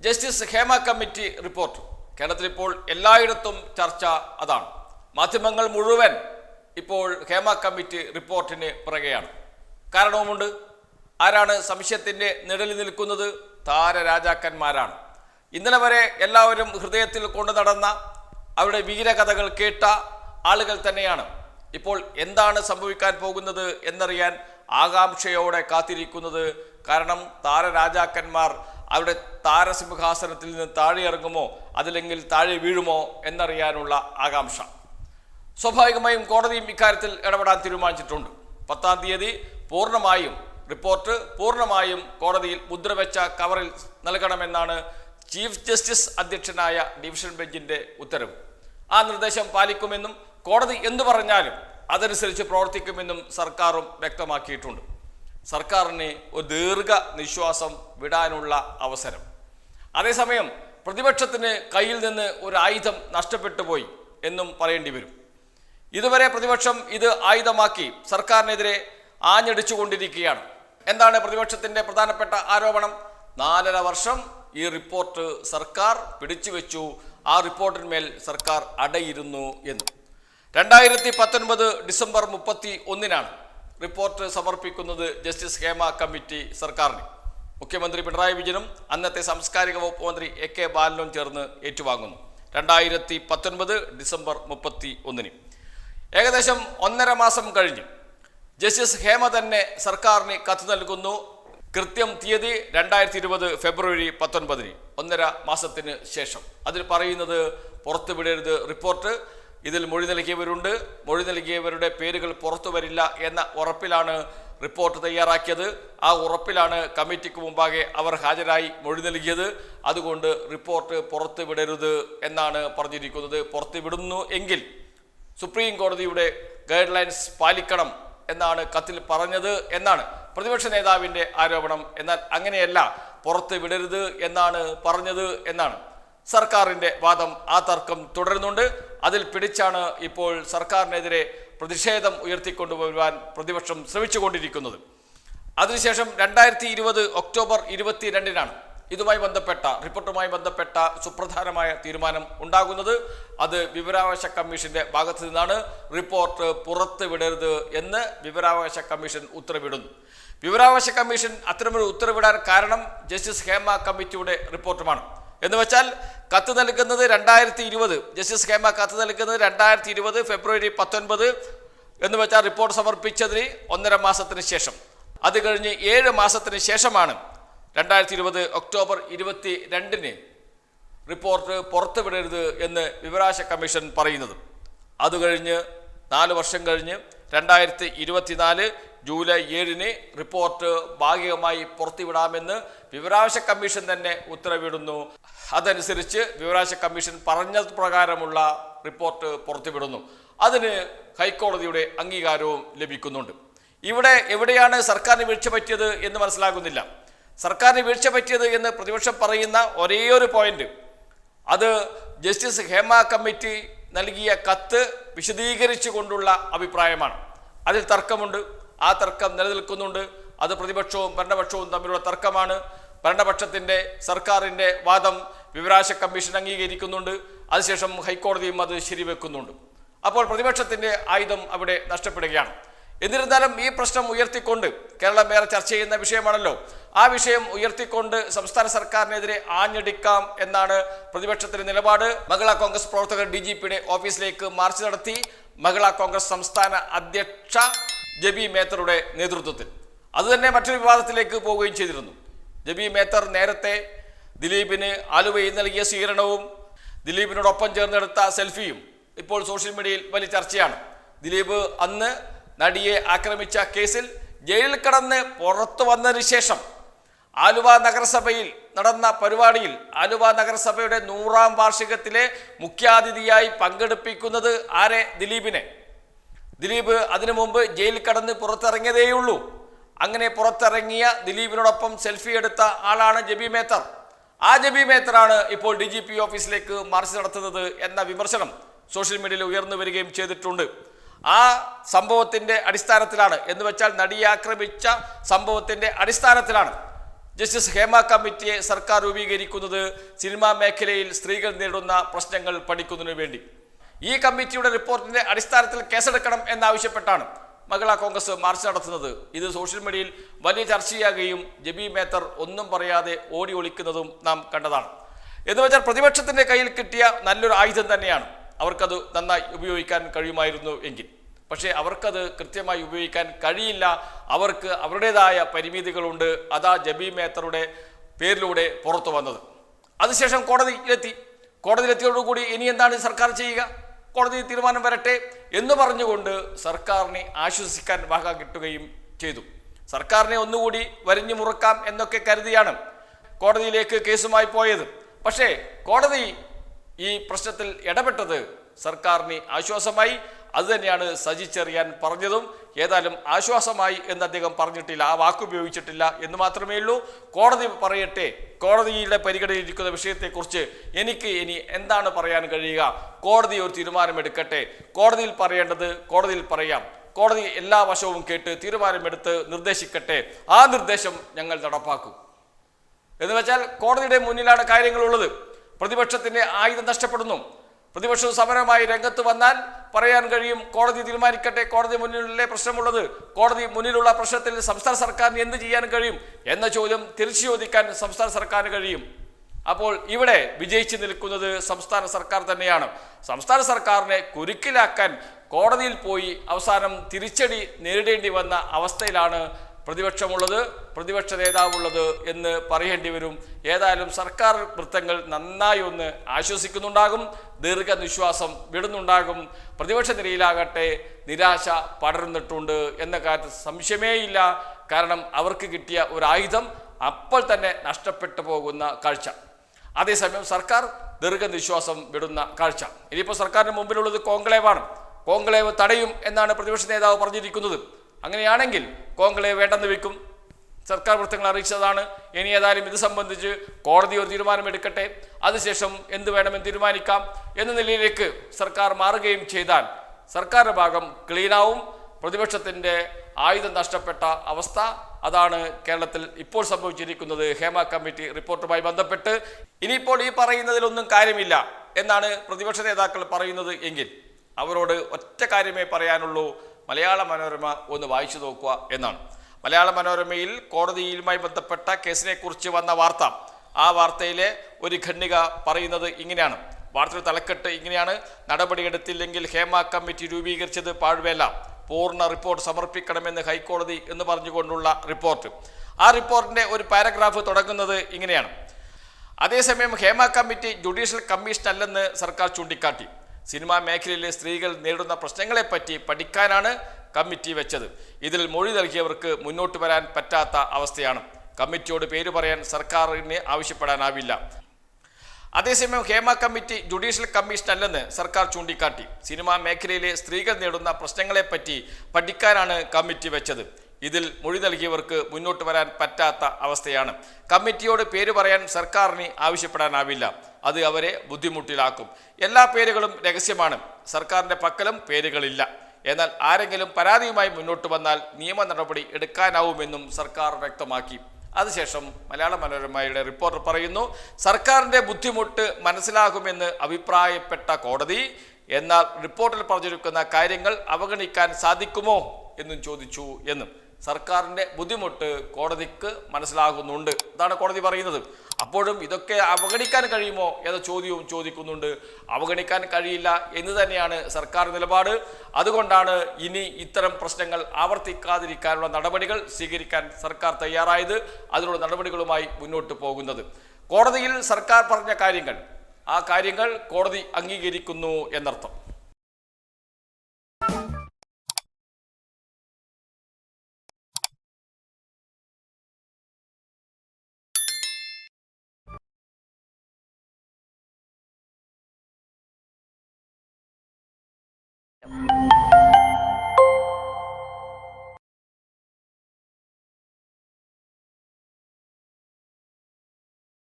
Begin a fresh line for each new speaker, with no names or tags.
Justice Hema committee report കേരളത്തിൽ ഇപ്പോൾ എല്ലായിടത്തും ചർച്ച അതാണ്. മാധ്യമങ്ങൾ മുഴുവൻ ഇപ്പോൾ ഹേമ കമ്മിറ്റി റിപ്പോർട്ടിന് പിറകെയാണ്. കാരണവുമുണ്ട്. ആരാണ് സംശയത്തിന്റെ നിഴലിൽ നിൽക്കുന്നത്? താരരാജാക്കന്മാരാണ്. ഇന്നലെ വരെ എല്ലാവരും ഹൃദയത്തിൽ കൊണ്ടു നടന്ന അവരുടെ വീരകഥകൾ കേട്ട ആളുകൾ തന്നെയാണ്. ഇപ്പോൾ എന്താണ് സംഭവിക്കാൻ പോകുന്നത് എന്നറിയാൻ ആകാംക്ഷയോടെ കാത്തിരിക്കുന്നത്. കാരണം താരരാജാക്കന്മാർ അവരുടെ താരസിംഹാസനത്തിൽ നിന്ന് താഴെ ഇറങ്ങുമോ? അതില്ലെങ്കിൽ താഴെ വീഴുമോ? എന്നറിയാനുള്ള ആകാംക്ഷ. സ്വാഭാവികമായും കോടതിയും ഇക്കാര്യത്തിൽ ഇടപെടാൻ തീരുമാനിച്ചിട്ടുണ്ട്. പത്താം തീയതി പൂർണമായും റിപ്പോർട്ട് പൂർണമായും കോടതിയിൽ മുദ്രവെച്ച കവറിൽ നൽകണമെന്നാണ് ചീഫ് ജസ്റ്റിസ് അധ്യക്ഷനായ ഡിവിഷൻ ബെഞ്ചിന്റെ ഉത്തരവ്. ആ നിർദ്ദേശം പാലിക്കുമെന്നും കോടതി എന്തു പറഞ്ഞാലും അതനുസരിച്ച് പ്രവർത്തിക്കുമെന്നും സർക്കാരും വ്യക്തമാക്കിയിട്ടുണ്ട്. സർക്കാരിന് ഒരു ദീർഘ നിശ്വാസം വിടാനുള്ള അവസരം. അതേസമയം പ്രതിപക്ഷത്തിന് കയ്യിൽ നിന്ന് ഒരു ആയുധം നഷ്ടപ്പെട്ടു പോയി എന്നും പറയേണ്ടി വരും. ഇതുവരെ പ്രതിപക്ഷം ഇത് ആയുധമാക്കി സർക്കാരിനെതിരെ ആഞ്ഞടിച്ചുകൊണ്ടിരിക്കുകയാണ് എന്താണ് പ്രതിപക്ഷത്തിന്റെ പ്രധാനപ്പെട്ട ആരോപണം? നാലര വർഷം ഈ റിപ്പോർട്ട് സർക്കാർ പിടിച്ചു വെച്ചു. ആ റിപ്പോർട്ടിന്മേൽ സർക്കാർ അടയിരുന്നു എന്ന്. രണ്ടായിരത്തി പത്തൊൻപത് ഡിസംബർ മുപ്പത്തി ഒന്നിനാണ് റിപ്പോർട്ട് സമർപ്പിക്കുന്നത് ജസ്റ്റിസ് ഹേമ കമ്മിറ്റി സർക്കാരിന്. മുഖ്യമന്ത്രി പിണറായി വിജയനും അന്നത്തെ സാംസ്കാരിക വകുപ്പ് മന്ത്രി എ കെ ബാലനും ചേർന്ന് ഏറ്റുവാങ്ങുന്നു. രണ്ടായിരത്തി പത്തൊൻപത് ഡിസംബർ മുപ്പത്തി ഒന്നിന് ഏകദേശം ഒന്നര മാസം കഴിഞ്ഞു ജസ്റ്റിസ് ഹേമ തന്നെ സർക്കാരിന് കത്ത് നൽകുന്നു. കൃത്യം തീയതി രണ്ടായിരത്തി ഇരുപത് ഫെബ്രുവരി പത്തൊൻപതിന് ഒന്നര മാസത്തിന് ശേഷം. അതിൽ പറയുന്നത് പുറത്തുവിടരുത് റിപ്പോർട്ട്. ഇതിൽ മൊഴി നൽകിയവരുണ്ട്. മൊഴി നൽകിയവരുടെ പേരുകൾ പുറത്തു വരില്ല എന്ന ഉറപ്പിലാണ് റിപ്പോർട്ട് തയ്യാറാക്കിയത്. ആ ഉറപ്പിലാണ് കമ്മിറ്റിക്ക് മുമ്പാകെ അവർ ഹാജരായി മൊഴി നൽകിയത്. അതുകൊണ്ട് റിപ്പോർട്ട് പുറത്തു വിടരുത് എന്നാണ് പറഞ്ഞിരിക്കുന്നത്. പുറത്തു വിടുന്നു എങ്കിൽ സുപ്രീം കോടതിയുടെ ഗൈഡ് ലൈൻസ് പാലിക്കണം എന്നാണ് കത്തിൽ പറഞ്ഞത് എന്നാണ് പ്രതിപക്ഷ നേതാവിന്റെ ആരോപണം. എന്നാൽ അങ്ങനെയല്ല പുറത്ത് വിടരുത് എന്നാണ് പറഞ്ഞത് എന്നാണ്. സർക്കാരിന്റെ വാദം ആ തർക്കം തുടരുന്നുണ്ട്. അതിൽ പിടിച്ചാണ് ഇപ്പോൾ സർക്കാരിനെതിരെ പ്രതിഷേധം ഉയർത്തിക്കൊണ്ടുവരുവാൻ പ്രതിപക്ഷം ശ്രമിച്ചുകൊണ്ടിരിക്കുന്നത്. അതിനുശേഷം രണ്ടായിരത്തി ഇരുപത് ഒക്ടോബർ ഇരുപത്തിരണ്ടിനാണ് ഇതുമായി ബന്ധപ്പെട്ട റിപ്പോർട്ടുമായി ബന്ധപ്പെട്ട സുപ്രധാനമായ തീരുമാനം ഉണ്ടാകുന്നത്. അത് വിവരാവകാശ കമ്മീഷന്റെ ഭാഗത്തു നിന്നാണ്. റിപ്പോർട്ട് പുറത്തുവിടരുത് എന്ന് വിവരാവകാശ കമ്മീഷൻ ഉത്തരവിടുന്നു. വിവരാവകാശ കമ്മീഷൻ അത്തരമൊരു ഉത്തരവിടാൻ കാരണം ജസ്റ്റിസ് ഹേമ കമ്മിറ്റിയുടെ റിപ്പോർട്ടുമാണ്. എന്ന് വെച്ചാൽ കത്ത് നൽകുന്നത് രണ്ടായിരത്തി ഇരുപത് ജസ്റ്റിസ് ഹേമ കത്ത് നൽകുന്നത് രണ്ടായിരത്തി ഇരുപത് ഫെബ്രുവരി പത്തൊൻപത് എന്ന് വെച്ചാൽ റിപ്പോർട്ട് സമർപ്പിച്ചതിന് ഒന്നര മാസത്തിന് ശേഷം. അത് കഴിഞ്ഞ് ഏഴ് മാസത്തിന് ശേഷമാണ് രണ്ടായിരത്തി ഇരുപത് ഒക്ടോബർ ഇരുപത്തി രണ്ടിന് റിപ്പോർട്ട് പുറത്തുവിടരുത് എന്ന് വിവരാശ കമ്മീഷൻ പറയുന്നത്. അത് കഴിഞ്ഞ് നാല് വർഷം കഴിഞ്ഞ് രണ്ടായിരത്തി ഇരുപത്തിനാല് ജൂലൈ ഏഴിന് റിപ്പോർട്ട് ഭാഗികമായി പുറത്തുവിടാമെന്ന് വിവരാവകാശ കമ്മീഷൻ തന്നെ ഉത്തരവിടുന്നു. അതനുസരിച്ച് വിവരാവകാശ കമ്മീഷൻ പറഞ്ഞ പ്രകാരമുള്ള റിപ്പോർട്ട് പുറത്തുവിടുന്നു. അതിന് ഹൈക്കോടതിയുടെ അംഗീകാരവും ലഭിക്കുന്നുണ്ട്. ഇവിടെ എവിടെയാണ് സർക്കാരിന് വീഴ്ച പറ്റിയത് എന്ന് മനസ്സിലാകുന്നില്ല. സർക്കാരിന് വീഴ്ച പറ്റിയത് എന്ന് പ്രതിപക്ഷം പറയുന്ന ഒരേയൊരു പോയിന്റ്. അത് ജസ്റ്റിസ് ഹേമ കമ്മിറ്റി നൽകിയ കത്ത് വിശദീകരിച്ചു കൊണ്ടുള്ള അഭിപ്രായമാണ്. അതിൽ തർക്കമുണ്ട്. ആ തർക്കം നിലനിൽക്കുന്നുണ്ട്. അത് പ്രതിപക്ഷവും ഭരണപക്ഷവും തമ്മിലുള്ള തർക്കമാണ്. ഭരണപക്ഷത്തിന്റെ സർക്കാരിന്റെ വാദം വിവരാശ കമ്മീഷൻ അംഗീകരിക്കുന്നുണ്ട്. അതിനുശേഷം ഹൈക്കോടതിയും അത് ശരിവെക്കുന്നുണ്ട്. അപ്പോൾ പ്രതിപക്ഷത്തിന്റെ ആയുധം അവിടെ നഷ്ടപ്പെടുകയാണ്. എന്നിരുന്നാലും ഈ പ്രശ്നം ഉയർത്തിക്കൊണ്ട് കേരളം ഏറെ ചർച്ച ചെയ്യുന്ന വിഷയമാണല്ലോ. ആ വിഷയം ഉയർത്തിക്കൊണ്ട് സംസ്ഥാന സർക്കാരിനെതിരെ ആഞ്ഞടിക്കാം എന്നാണ് പ്രതിപക്ഷത്തിന്റെ നിലപാട്. മഹിളാ കോൺഗ്രസ് പ്രവർത്തകർ ഡി ജി പിയുടെ ഓഫീസിലേക്ക് മാർച്ച് നടത്തി. മഹിളാ കോൺഗ്രസ് സംസ്ഥാന അധ്യക്ഷ ജബി മേത്തറുടെ നേതൃത്വത്തിൽ. അതുതന്നെ മറ്റൊരു വിവാദത്തിലേക്ക് പോവുകയും ചെയ്തിരുന്നു. ജബി മേത്തർ നേരത്തെ ദിലീപിന് ആലുവയിൽ നൽകിയ സ്വീകരണവും ദിലീപിനോടൊപ്പം ചേർന്നെടുത്ത സെൽഫിയും ഇപ്പോൾ സോഷ്യൽ മീഡിയയിൽ വലിയ ചർച്ചയാണ്. ദിലീപ് അന്ന് നടിയെ ആക്രമിച്ച കേസിൽ ജയിലിൽ കടന്ന് പുറത്തു വന്നതിന് ശേഷം ആലുവ നഗരസഭയിൽ നടന്ന പരിപാടിയിൽ ആലുവ നഗരസഭയുടെ നൂറാം വാർഷികത്തിലെ മുഖ്യാതിഥിയായി പങ്കെടുപ്പിക്കുന്നത് ആരെ? ദിലീപിനെ. ദിലീപ് അതിനു മുമ്പ് ജയിലിൽ കടന്ന് പുറത്തിറങ്ങിയതേയുള്ളൂ. അങ്ങനെ പുറത്തിറങ്ങിയ ദിലീപിനോടൊപ്പം സെൽഫി എടുത്ത ആളാണ് ജബി മേത്തർ. ആ ജബി മേത്തറാണ് ഇപ്പോൾ ഡി ജി പി ഓഫീസിലേക്ക് മാർച്ച് നടത്തുന്നത് എന്ന വിമർശനം സോഷ്യൽ മീഡിയയിൽ ഉയർന്നു വരികയും ചെയ്തിട്ടുണ്ട്. ആ സംഭവത്തിന്റെ അടിസ്ഥാനത്തിലാണ് എന്ന് വെച്ചാൽ നടിയെ ആക്രമിച്ച സംഭവത്തിന്റെ അടിസ്ഥാനത്തിലാണ്. ജസ്റ്റിസ് ഹേമ കമ്മിറ്റിയെ സർക്കാർ രൂപീകരിക്കുന്നത് സിനിമാ മേഖലയിൽ സ്ത്രീകൾ നേരിടുന്ന പ്രശ്നങ്ങൾ പഠിക്കുന്നതിനു വേണ്ടി. ഈ കമ്മിറ്റിയുടെ റിപ്പോർട്ടിന്റെ അടിസ്ഥാനത്തിൽ കേസെടുക്കണം എന്നാവശ്യപ്പെട്ടാണ്. മഹിളാ കോൺഗ്രസ് മാർച്ച് നടത്തുന്നത്. ഇത് സോഷ്യൽ മീഡിയയിൽ വലിയ ചർച്ചയാകുകയും ജബി മേത്തർ ഒന്നും പറയാതെ ഓടി ഒളിക്കുന്നതും നാം കണ്ടതാണ്. എന്ന് വെച്ചാൽ പ്രതിപക്ഷത്തിന്റെ കയ്യിൽ കിട്ടിയ നല്ലൊരു ആയുധം തന്നെയാണ്. അവർക്കത് നന്നായി ഉപയോഗിക്കാൻ കഴിയുമായിരുന്നു എങ്കിൽ. പക്ഷേ അവർക്കത് കൃത്യമായി ഉപയോഗിക്കാൻ കഴിയില്ല. അവർക്ക് അവരുടേതായ പരിമിതികളുണ്ട്. അതാ ജബി മേത്തറുടെ പേരിലൂടെ പുറത്തു വന്നത്. അതിനുശേഷം കോടതിയിലെത്തി. കോടതിയിലെത്തിയോടുകൂടി ഇനി എന്താണ് സർക്കാർ ചെയ്യുക? കോടതി തീരുമാനം വരട്ടെ എന്ന് പറഞ്ഞുകൊണ്ട് സർക്കാരിനെ ആശ്വസിക്കാൻ വക കിട്ടുകയും ചെയ്തു. സർക്കാരിനെ ഒന്നുകൂടി വരിഞ്ഞു മുറുക്കാം എന്നൊക്കെ കരുതിയാണ് കോടതിയിലേക്ക് കേസുമായി പോയത്. പക്ഷേ കോടതി ഈ പ്രശ്നത്തിൽ ഇടപെട്ടത് സർക്കാരിന് ആശ്വാസമായി. അതുതന്നെയാണ് സജി ചെറിയാൻ പറഞ്ഞതും. ഏതായാലും ആശ്വാസമായി എന്ന് അദ്ദേഹം പറഞ്ഞിട്ടില്ല. ആ വാക്ക് ഉപയോഗിച്ചിട്ടില്ല എന്ന് മാത്രമേ ഉള്ളൂ. കോടതി പറയട്ടെ. കോടതിയുടെ പരിഗണനയിരിക്കുന്ന വിഷയത്തെക്കുറിച്ച് എനിക്ക് ഇനി എന്താണ് പറയാൻ കഴിയുക? കോടതി ഒരു തീരുമാനമെടുക്കട്ടെ. കോടതിയിൽ പറയേണ്ടത് കോടതിയിൽ പറയാം. കോടതി എല്ലാ വശവും കേട്ട് തീരുമാനമെടുത്ത് നിർദ്ദേശിക്കട്ടെ. ആ നിർദ്ദേശം ഞങ്ങൾ നടപ്പാക്കും. എന്ന് വെച്ചാൽ കോടതിയുടെ മുന്നിലാണ് കാര്യങ്ങളുള്ളത്. പ്രതിപക്ഷത്തിന്റെ ആയുധം നഷ്ടപ്പെടുന്നു. പ്രതിപക്ഷം സമരമായി രംഗത്ത് വന്നാൽ പറയാൻ കഴിയും കോടതി തീരുമാനിക്കട്ടെ കോടതി മുന്നിലല്ലേ പ്രശ്നമുള്ളത് കോടതി മുന്നിലുള്ള പ്രശ്നത്തിൽ സംസ്ഥാന സർക്കാരിന് എന്ത് ചെയ്യാൻ കഴിയും എന്ന ചോദ്യം തിരിച്ചു ചോദിക്കാൻ സംസ്ഥാന സർക്കാരിന് കഴിയും. അപ്പോൾ ഇവിടെ വിജയിച്ചു നിൽക്കുന്നത് സംസ്ഥാന സർക്കാർ തന്നെയാണ്. സംസ്ഥാന സർക്കാരിനെ കുരുക്കിലാക്കാൻ കോടതിയിൽ പോയി അവസാനം തിരിച്ചടി നേരിടേണ്ടി വന്ന അവസ്ഥയിലാണ് പ്രതിപക്ഷമുള്ളത് പ്രതിപക്ഷ നേതാവുള്ളത് എന്ന് പറയേണ്ടി വരും. ഏതായാലും സർക്കാർ വൃത്തങ്ങൾ നന്നായി ഒന്ന് ആശ്വസിക്കുന്നുണ്ടാകും. ദീർഘനിശ്വാസം വിടുന്നുണ്ടാകും. പ്രതിപക്ഷ നിരയിലാകട്ടെ നിരാശ പടർന്നിട്ടുണ്ട് എന്ന കാര്യത്തിൽ സംശയമേയില്ല. കാരണം അവർക്ക് കിട്ടിയ ഒരു ആയുധം അപ്പോൾ തന്നെ നഷ്ടപ്പെട്ടു പോകുന്ന കാഴ്ച. അതേസമയം സർക്കാർ ദീർഘനിശ്വാസം വിടുന്ന കാഴ്ച. ഇനിയിപ്പോൾ സർക്കാരിന് മുമ്പിലുള്ളത് കോൺക്ലേവാണ്. കോൺക്ലേവ് തടയും എന്നാണ് പ്രതിപക്ഷ നേതാവ് പറഞ്ഞിരിക്കുന്നത്. അങ്ങനെയാണെങ്കിൽ കോൺക്ലേവ് വേണ്ടെന്ന് വെക്കും സർക്കാർ വൃത്തങ്ങൾ അറിയിച്ചതാണ്. ഇനി ഏതായാലും ഇത് സംബന്ധിച്ച് കോടതി ഒരു തീരുമാനമെടുക്കട്ടെ. അതിനുശേഷം എന്ത് വേണമെന്ന് തീരുമാനിക്കാം. എന്ന നിലയിലേക്ക് സർക്കാർ മാറുകയും ചെയ്താൽ സർക്കാരിന്റെ ഭാഗം ക്ലീനാവും. പ്രതിപക്ഷത്തിന്റെ ആയുധം നഷ്ടപ്പെട്ട അവസ്ഥ അതാണ് കേരളത്തിൽ ഇപ്പോൾ സംഭവിച്ചിരിക്കുന്നത്. ഹേമ കമ്മിറ്റി റിപ്പോർട്ടുമായി ബന്ധപ്പെട്ട്. ഇനിയിപ്പോൾ ഈ പറയുന്നതിലൊന്നും കാര്യമില്ല എന്നാണ് പ്രതിപക്ഷ നേതാക്കൾ പറയുന്നത് എങ്കിൽ അവരോട് ഒറ്റ കാര്യമേ പറയാനുള്ളൂ. മലയാള മനോരമ ഒന്ന് വായിച്ചു നോക്കുക എന്നാണ്. മലയാള മനോരമയിൽ കോടതിയുമായി ബന്ധപ്പെട്ട കേസിനെ കുറിച്ച് വന്ന വാർത്ത. ആ വാർത്തയിലെ ഒരു ഖണ്ഡിക പറയുന്നത് ഇങ്ങനെയാണ്. വാർത്തയുടെ തലക്കെട്ട് ഇങ്ങനെയാണ്. നടപടിയെടുത്തില്ലെങ്കിൽ ഹേമ കമ്മിറ്റി രൂപീകരിച്ചത് പാഴ്വേല. പൂർണ റിപ്പോർട്ട് സമർപ്പിക്കണമെന്ന് ഹൈക്കോടതി എന്ന് പറഞ്ഞുകൊണ്ടുള്ള റിപ്പോർട്ട്. ആ റിപ്പോർട്ടിന്റെ ഒരു പാരഗ്രാഫ് തുടങ്ങുന്നത് ഇങ്ങനെയാണ്. അതേസമയം ഹേമ കമ്മിറ്റി ജുഡീഷ്യൽ കമ്മീഷൻ അല്ലെന്ന് സർക്കാർ ചൂണ്ടിക്കാട്ടി. സിനിമാ മേഖലയിലെ സ്ത്രീകൾ നേരിടുന്ന പ്രശ്നങ്ങളെപ്പറ്റി പഠിക്കാനാണ് കമ്മിറ്റി വെച്ചത്. ഇതിൽ മൊഴി നൽകിയവർക്ക് മുന്നോട്ട് വരാൻ പറ്റാത്ത അവസ്ഥയാണ്. കമ്മിറ്റിയോട് പേര് പറയാൻ സർക്കാരിന് ആവശ്യപ്പെടാനാവില്ല. അതേസമയം ഹേമ കമ്മിറ്റി ജുഡീഷ്യൽ കമ്മീഷൻ അല്ലെന്ന് സർക്കാർ ചൂണ്ടിക്കാട്ടി. സിനിമാ മേഖലയിലെ സ്ത്രീകൾ നേടുന്ന പ്രശ്നങ്ങളെപ്പറ്റി പഠിക്കാനാണ് കമ്മിറ്റി വെച്ചത്. ഇതിൽ മൊഴി നൽകിയവർക്ക് മുന്നോട്ട് വരാൻ പറ്റാത്ത അവസ്ഥയാണ്. കമ്മിറ്റിയോട് പേര് പറയാൻ സർക്കാരിന് ആവശ്യപ്പെടാനാവില്ല. അത് അവരെ ബുദ്ധിമുട്ടിലാക്കും. എല്ലാ പേരുകളും രഹസ്യമാണ്. സർക്കാരിന്റെ പക്കലും പേരുകളില്ല. എന്നാൽ ആരെങ്കിലും പരാതിയുമായി മുന്നോട്ട് വന്നാൽ നിയമ നടപടി എടുക്കാനാവുമെന്നും സർക്കാർ വ്യക്തമാക്കി. അതിനുശേഷം മലയാള മനോരമയുടെ റിപ്പോർട്ടർ പറയുന്നു സർക്കാരിന്റെ ബുദ്ധിമുട്ട് മനസ്സിലാകുമെന്ന് അഭിപ്രായപ്പെട്ട കോടതി എന്നാൽ റിപ്പോർട്ടിൽ പറഞ്ഞിരിക്കുന്ന കാര്യങ്ങൾ അവഗണിക്കാൻ സാധിക്കുമോ എന്നും ചോദിച്ചു എന്നും. സർക്കാരിന്റെ ബുദ്ധിമുട്ട് കോടതിക്ക് മനസ്സിലാകുന്നുണ്ട്. അതാണ് കോടതി പറയുന്നത്. അപ്പോഴും ഇതൊക്കെ അവഗണിക്കാൻ കഴിയുമോ എന്ന ചോദ്യവും ചോദിക്കുന്നുണ്ട്. അവഗണിക്കാൻ കഴിയില്ല എന്ന് തന്നെയാണ് സർക്കാർ നിലപാട്. അതുകൊണ്ടാണ് ഇനി ഇത്തരം പ്രശ്നങ്ങൾ ആവർത്തിക്കാതിരിക്കാനുള്ള നടപടികൾ സ്വീകരിക്കാൻ സർക്കാർ തയ്യാറായത്. അതിനുള്ള നടപടികളുമായി മുന്നോട്ട് പോകുന്നത്. കോടതിയിൽ സർക്കാർ പറഞ്ഞ കാര്യങ്ങൾ. ആ കാര്യങ്ങൾ കോടതി അംഗീകരിക്കുന്നു എന്നർത്ഥം. you.